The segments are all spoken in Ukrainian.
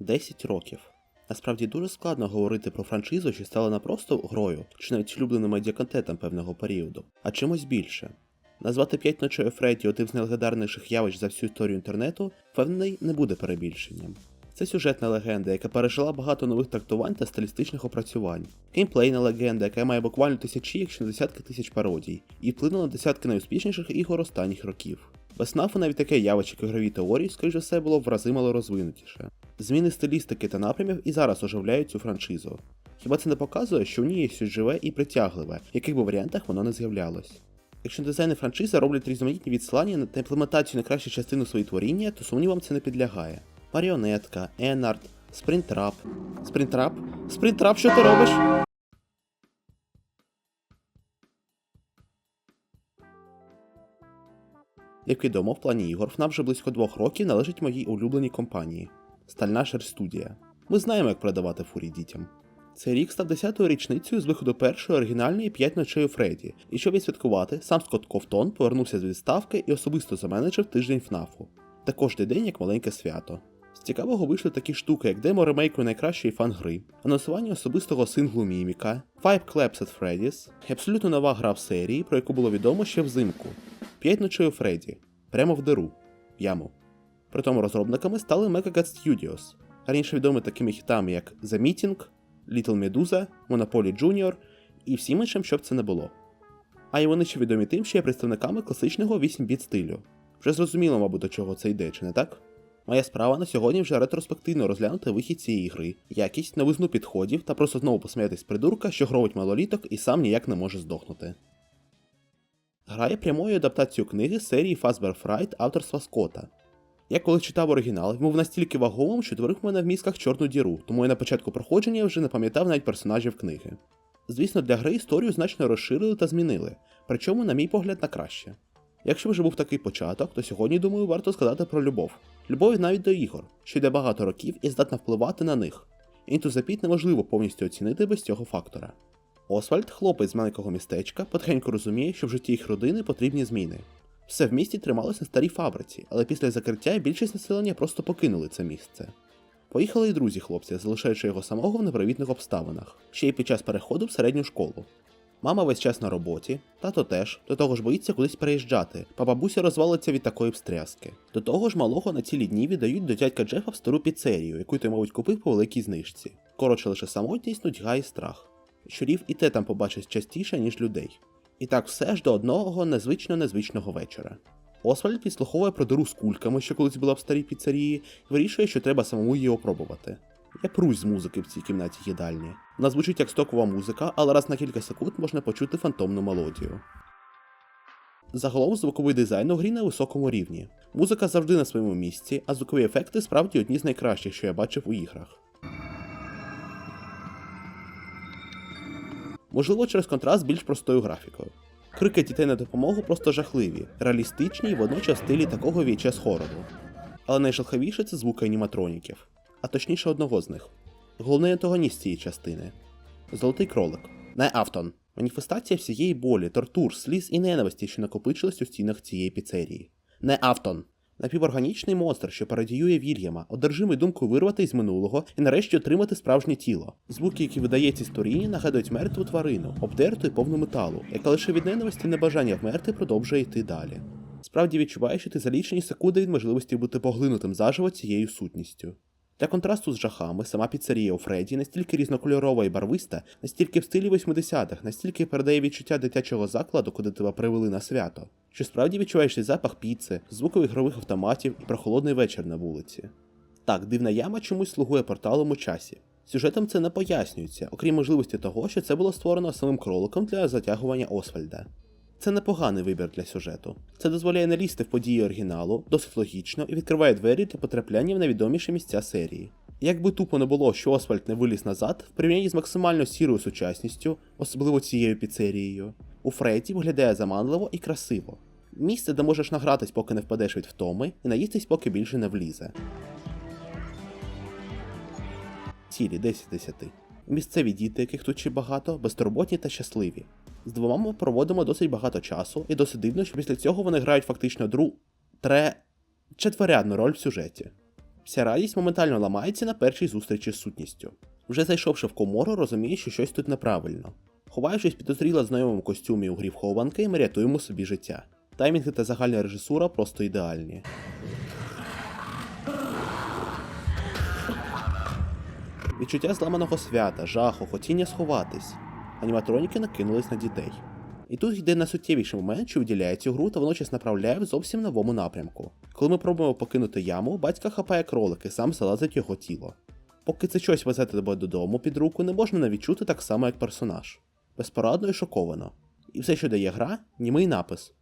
10 років. Насправді дуже складно говорити про франшизу, що стала не просто грою, чи навіть улюбленим медіаконтентом певного періоду, а чимось більше. Назвати п'ять ночей Фредді одним з найлегендарніших явищ за всю історію інтернету, впевнений, не буде перебільшенням. Це сюжетна легенда, яка пережила багато нових трактувань та стилістичних опрацювань. Геймплейна легенда, яка має буквально тисячі, якщо не десятки тисяч пародій, і вплинула на десятки найуспішніших ігор останніх років. Без СНАФу навіть таке явище, ігрові теорії, скоріш за все, було в рази мало розвинутіше. Зміни стилістики та напрямів і зараз оживляють цю франшизу. Хіба це не показує, що в ній є щось живе і притягливе, в яких би варіантах воно не з'являлось? Якщо дизайни франшизи роблять різноманітні відсилання та імплементацію на кращу частину своєї творіння, то сумнівам це не підлягає. Маріонетка, Енард, Спринтрап. Спринтрап? Спринтрап, що ти робиш? Як відомо, в плані ігор FNAF вже близько двох років належить моїй улюбленій компанії Стальна Студія. Ми знаємо, як продавати фурі дітям. Цей рік став 10-ю річницею з виходу першої оригінальної «П'ять ночей у Фредді, і щоб відсвяткувати, сам Скотт Ковтон повернувся з відставки і особисто заменеджив тиждень ФНАФу. Також день як маленьке свято. З цікавого вийшли такі штуки, як демо ремейку найкращої фан-гри, анонсування особистого синглу Міміка, Five Claps at Freddy's і абсолютно нова гра в серії, про яку було відомо ще взимку. П'ять ночей у Фредді, прямо в диру, яму. Притому розробниками стали Megagat Studios, раніше відомі такими хітами, як The Meeting, Little Medusa, Monopoly Junior і всім іншим, щоб це не було. А й вони ще відомі тим, що є представниками класичного 8-біт стилю. Вже зрозуміло, мабуть, до чого це йде, чи не так? Моя справа на сьогодні вже ретроспективно розглянути вихід цієї гри, якість, новизну підходів та просто знову посміятись придурка, що гровить малоліток і сам ніяк не може здохнути. Гра є прямою адаптацією книги серії Fazbear Fright авторства Скотта. Я коли читав оригінал, він був настільки вагомим, що творив мене в мізках чорну діру, тому я на початку проходження вже не пам'ятав навіть персонажів книги. Звісно, для гри історію значно розширили та змінили, причому, на мій погляд, на краще. Якщо вже був такий початок, то сьогодні, думаю, варто сказати про любов. Любов навіть до ігор, що йде багато років і здатна впливати на них. The неможливо повністю оцінити без цього фактора. Освальд, хлопець з маленького містечка, потихеньку розуміє, що в житті їх родини потрібні зміни. Все в місті трималось на старій фабриці, але після закриття більшість населення просто покинули це місце. Поїхали й друзі хлопця, залишаючи його самого в непривітних обставинах, ще й під час переходу в середню школу. Мама весь час на роботі, тато теж, до того ж боїться кудись переїжджати, па бабуся розвалиться від такої встряски. До того ж, малого на цілі дні віддають до дядька Джефа в стару піцерію, яку той, мабуть, купив по великій знижці. Коротше, лише самотність, нудьга і страх. Щурів і те там побачить частіше, ніж людей. І так все ж до одного незвично незвичного вечора. Освальд підслуховує про диру з кульками, що колись була в старій піцерії, і вирішує, що треба самому її опробувати. Я прусь з музики в цій кімнаті їдальні. Вона звучить як стокова музика, але раз на кілька секунд можна почути фантомну мелодію. Загалом звуковий дизайн у грі на високому рівні. Музика завжди на своєму місці, а звукові ефекти справді одні з найкращих, що я бачив у іграх. Можливо, через контраст з більш простою графікою. Крики дітей на допомогу просто жахливі, реалістичні і водночас стилі такого VHS хорору. Але найжахливіше це звуки аніматроніків, а точніше одного з них. Головний антагоніст цієї частини Золотий кролик. Не Автон. Маніфестація всієї болі, тортур, сліз і ненависті, що накопичились у стінах цієї піцерії. Не Автон. Напіворганічний монстр, що пародіює Вільяма, одержимий думкою вирвати із минулого і нарешті отримати справжнє тіло. Звуки, які видає ці сторіння, нагадують мертву тварину, обдерту і повну металу, яка лише від ненависті небажання вмерти продовжує йти далі. Справді відчуваєш, що ти за лічені секунди від можливості бути поглинутим заживо цією сутністю. Для контрасту з жахами сама піцерія у Фредді настільки різнокольорова і барвиста, настільки в стилі 80-х, настільки передає відчуття дитячого закладу, куди тебе привели на свято, що справді відчуваєш і запах піци, звукових ігрових автоматів і прохолодний вечір на вулиці. Так, дивна яма чомусь слугує порталом у часі. Сюжетом це не пояснюється, окрім можливості того, що це було створено самим кроликом для затягування Освальда. Це непоганий вибір для сюжету. Це дозволяє не лізти в події оригіналу, досить логічно і відкриває двері для потрапляння в найвідоміші місця серії. Як би тупо не було, що Освальд не виліз назад, в порівнянні з максимально сірою сучасністю, особливо цією піцерією, у Фредді виглядає заманливо і красиво. Місце, де можеш награтись, поки не впадеш від втоми, і наїстись, поки більше не влізе. Цілі 10 10. Місцеві діти, яких тут ще багато, безтурботні та щасливі. З двома ми проводимо досить багато часу, і досить дивно, що після цього вони грають фактично дру тре четверядну роль в сюжеті. Вся радість моментально ламається на першій зустрічі з сутністю. Вже зайшовши в комору, розуміє, що щось тут неправильно. Ховаючись підозріло знайомому костюмі у грі в ми рятуємо собі життя. Таймінги та загальна режисура просто ідеальні. Відчуття зламаного свята, жаху, хотіння сховатись. Аніматроніки накинулись на дітей. І тут йде найсуттєвіший момент, що виділяє цю гру та водночас направляє в зовсім новому напрямку. Коли ми пробуємо покинути яму, батька хапає кролик і сам залазить його тіло. Поки це щось везе тебе додому під руку, не можна не відчути так само, як персонаж. Безпорадно і шоковано. І все, що дає гра, німий напис.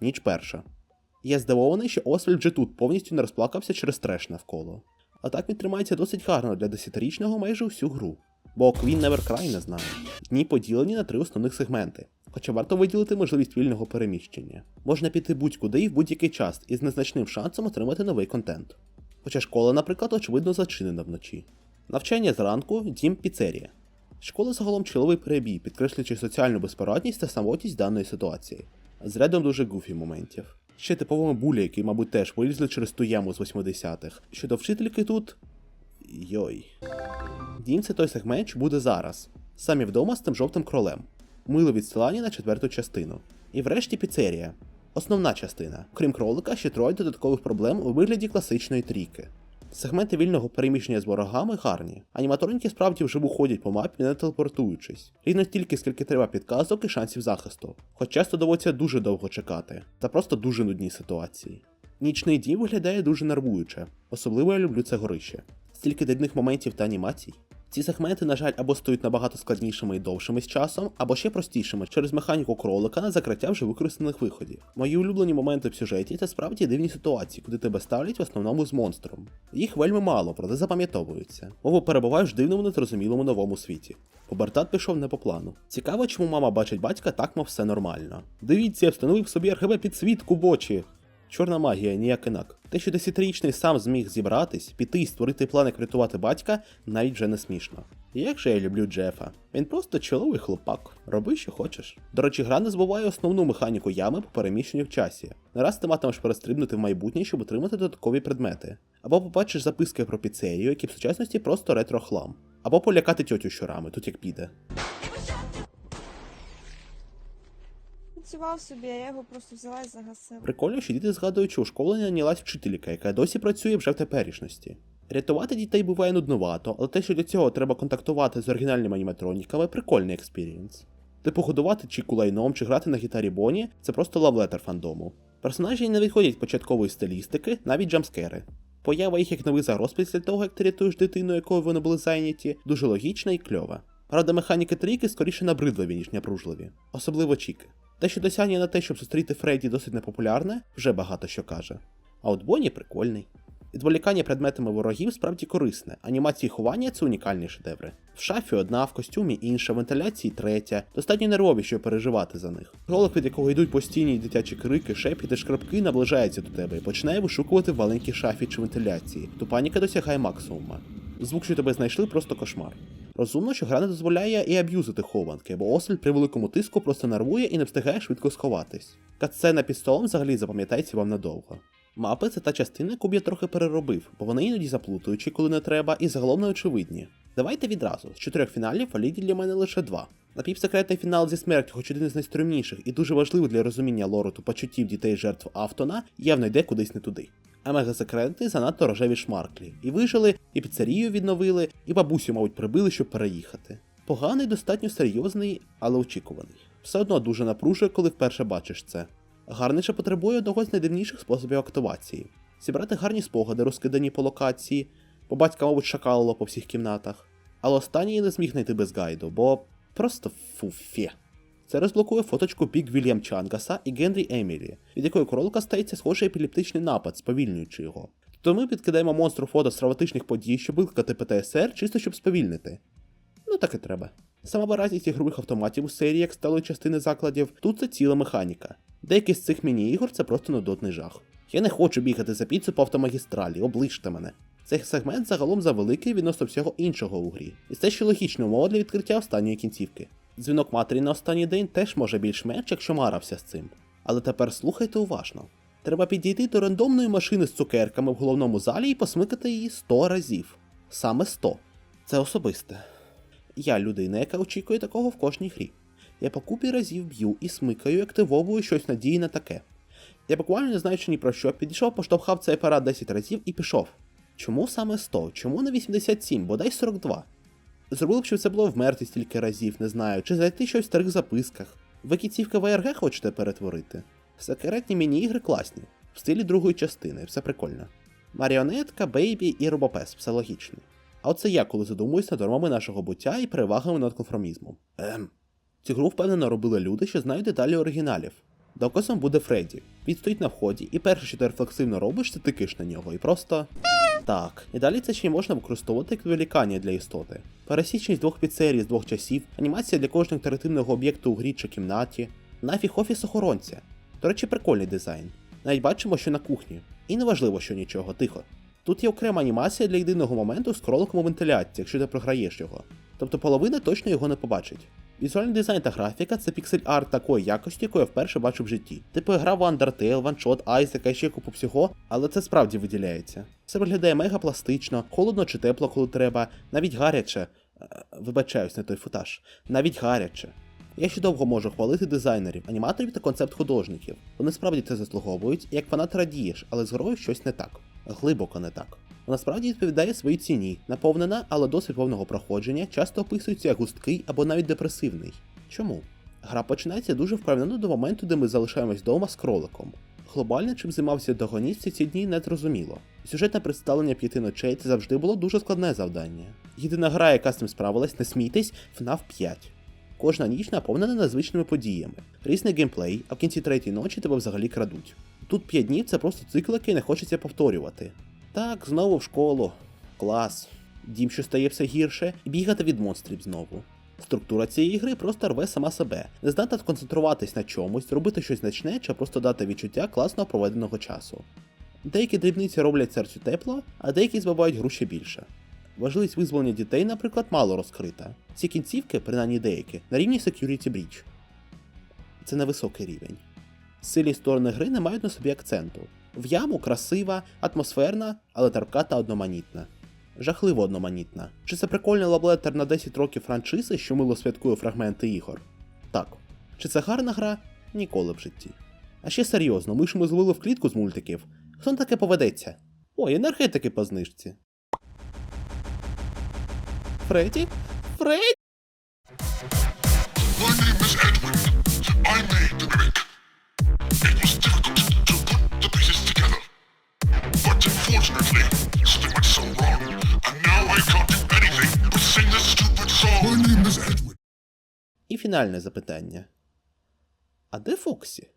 Ніч перша. Я здивований, що Освальд вже тут повністю не розплакався через треш навколо. А так він тримається досить гарно для 10-річного майже всю гру. Бо Queen Never Cry не знає. Дні поділені на три основних сегменти. Хоча варто виділити можливість вільного переміщення. Можна піти будь-куди і в будь-який час із незначним шансом отримати новий контент. Хоча школа, наприклад, очевидно зачинена вночі. Навчання зранку, дім піцерія. Школа загалом чоловий перебій, підкреслюючи соціальну безпорадність та самотність даної ситуації, з рядом дуже гуфі моментів. Ще типовими булі, які, мабуть, теж вилізли через ту яму з 80-х. Щодо вчительки тут. Йой. Дім це той сегмент, що буде зараз. Самі вдома з тим жовтим кролем. Мило відсилання на четверту частину. І врешті піцерія. Основна частина. Крім кролика, ще троє додаткових проблем у вигляді класичної трійки. Сегменти вільного переміщення з ворогами гарні. Аніматроники справді вживу ходять по мапі, не телепортуючись. Рівно стільки, скільки треба підказок і шансів захисту. Хоч часто доводиться дуже довго чекати, та просто дуже нудні ситуації. Нічний дім виглядає дуже нервуюче, особливо я люблю це горище. Стільки дрібних моментів та анімацій. Ці сегменти, на жаль, або стають набагато складнішими і довшими з часом, або ще простішими через механіку кролика на закриття вже використаних виходів. Мої улюблені моменти в сюжеті це справді дивні ситуації, куди тебе ставлять в основному з монстром. Їх вельми мало, проте запам'ятовуються. Мову перебуваєш в дивному незрозумілому новому світі. Побертат пішов не по плану. Цікаво, чому мама бачить батька так, мов все нормально. Дивіться, я встановив собі РГБ підсвітку в очі. Чорна магія, ніяк інак. Те, що десятирічний сам зміг зібратись, піти і створити план, як врятувати батька, навіть вже не смішно. Як же я люблю Джефа. Він просто чоловий хлопак. Роби, що хочеш. До речі, гра не збуває основну механіку ями по переміщенню в часі. Не раз ти матимеш перестрибнути в майбутнє, щоб отримати додаткові предмети. Або побачиш записки про піцерію, які в сучасності просто ретро-хлам. Або полякати тьотю щурами, тут як піде. Працював собі, а я його просто взяла і загасила. Прикольно, що діти згадують, що у школі нанялась вчителька, яка досі працює вже в теперішності. Рятувати дітей буває нудновато, але те, що для цього треба контактувати з оригінальними аніматроніками, прикольний експірієнс. Типу годувати чи кулайном, чи грати на гітарі Боні це просто лавлетер фандому. Персонажі не відходять початкової стилістики, навіть джамскери. Поява їх як новий загроз після того, як ти рятуєш дитину, якою вони були зайняті, дуже логічна і кльова. Правда, механіки трійки скоріше набридливі, ніж напружливі, особливо Чіки. Те, що досягнення на те, щоб зустріти Фредді досить непопулярне, вже багато що каже. А от Бонні прикольний. Відволікання предметами ворогів справді корисне, анімації ховання це унікальні шедеври. В шафі одна, в костюмі інша, в вентиляції третя, достатньо нервові, щоб переживати за них. Кролик, від якого йдуть постійні дитячі крики, шепіт і шкрабки, наближається до тебе і починає вишукувати в маленькій шафі чи вентиляції, то паніка досягає максимума. Звук, що тебе знайшли, просто кошмар. Розумно, що гра не дозволяє і аб'юзити хованки, бо Освальд при великому тиску просто нервує і не встигає швидко сховатись. Катсцена під столом взагалі запам'ятається вам надовго. Мапи це та частина, яку б я трохи переробив, бо вони іноді заплутуючі, коли не треба, і загалом неочевидні. Давайте відразу, з чотирьох фіналів валіді для мене лише два. Напівсекретний фінал зі смертю, хоч один із найстрімніших і дуже важливий для розуміння лору та почуттів дітей жертв Автона, явно йде кудись не туди. А мегасекретний занадто рожеві шмарклі. І вижили, і піцерію відновили, і бабусю, мабуть, прибили, щоб переїхати. Поганий, достатньо серйозний, але очікуваний. Все одно дуже напружує, коли вперше бачиш це. Гарний же потребує одного з найдивніших способів активації: зібрати гарні спогади, розкидані по локації, бо батька, мабуть, шакалило по всіх кімнатах. Але останній не зміг знайти без гайду, бо просто фуфє. Це розблокує фоточку Бік Вільям Чангаса і Генрі Емілі, від якої кролика стається схожий епілептичний напад, сповільнюючи його. То ми підкидаємо монстру фото з травматичних подій, щоб викликати ПТСР, чисто щоб сповільнити. Ну так і треба. Сама виразність ігрових автоматів у серії, як сталої частини закладів, тут це ціла механіка. Деякі з цих міні-ігор це просто нудотний жах. Я не хочу бігати за піцу по автомагістралі, оближте мене. Цей сегмент загалом завеликий відносно всього іншого у грі, і це ще логічна умова для відкриття останньої кінцівки. Дзвінок матері на останній день теж може більш-менш, якщо марався з цим. Але тепер слухайте уважно. Треба підійти до рандомної машини з цукерками в головному залі і посмикати її 100 разів. Саме 100. Це особисте. Я людина, яка очікує такого в кожній грі. Я по купі разів б'ю і смикаю, активовую щось надійне таке. Я буквально не знаючи ні про що, підійшов, поштовхав цей апарат 10 разів і пішов. Чому саме 100? Чому не 87, бодай 42? Зробили б, щоб це було вмерти стільки разів, не знаю, чи знайти щось в старих записках. Ви кінцівки ВРГ хочете перетворити? Секретні міні-ігри класні, в стилі другої частини, все прикольно. Маріонетка, бейбі і робопес, все логічно. А оце я, коли задумуюсь над нормами нашого буття і перевагами над конформізмом. Ем. Цю гру впевнено робили люди, що знають деталі оригіналів. Доказом буде Фредді. Він стоїть на вході, і перше, що ти рефлексивно робиш, це тикиш на нього, і просто. Так, і далі це ще й можна використовувати як відволікання для істоти. Пересічність двох піцерій з двох часів, анімація для кожного інтерактивного об'єкту у грі чи кімнаті, нафіг офіс охоронця. До речі, прикольний дизайн. Навіть бачимо, що на кухні. І неважливо, що нічого, тихо. Тут є окрема анімація для єдиного моменту з кроликом у вентиляції, якщо ти програєш його. Тобто половина точно його не побачить. Візуальний дизайн та графіка це піксель арт такої якості, яку я вперше бачу в житті. Типу гра в Undertale, OneShot, Isaac ще купу всього, але це справді виділяється. Все виглядає мега пластично, холодно чи тепло, коли треба, навіть гаряче. Е, Вибачаюсь, не той футаж. Навіть гаряче. Я ще довго можу хвалити дизайнерів, аніматорів та концепт-художників. Вони справді це заслуговують, як фанат радієш, але з грою щось не так. Глибоко не так. Вона справді відповідає своїй ціні, наповнена, але досить повного проходження, часто описується як густкий або навіть депресивний. Чому? Гра починається дуже впевнено до моменту, де ми залишаємось вдома з кроликом. Глобально, чим займався Дагоніст всі ці дні, не зрозуміло. Сюжетне представлення п'яти ночей це завжди було дуже складне завдання. Єдина гра, яка з цим справилась, не смійтесь, FNAF 5. Кожна ніч наповнена незвичними подіями, різний геймплей, а в кінці третьої ночі тебе взагалі крадуть. Тут 5 днів це просто цикл, який не хочеться повторювати. Так, знову в школу. Клас. Дім, що стає все гірше, і бігати від монстрів знову. Структура цієї гри просто рве сама себе, не здатна сконцентруватись на чомусь, робити щось значне чи просто дати відчуття класно проведеного часу. Деякі дрібниці роблять серцю тепло, а деякі збивають гру ще більше. Важливість визволення дітей, наприклад, мало розкрита. Ці кінцівки, принаймні деякі, на рівні Security Breach. Це невисокий рівень. Сильні сторони гри не мають на собі акценту. В яму красива, атмосферна, але терпка та одноманітна. Жахливо одноманітна. Чи це прикольний лаблетер на 10 років франшизи, що мило святкує фрагменти ігор? Так. Чи це гарна гра? Ніколи в житті. А ще серйозно, ми ж ми злили в клітку з мультиків. Хто на таке поведеться? Ой, енергетики по знижці. Фредді? Фредді? Фінальне запитання. А де Фоксі?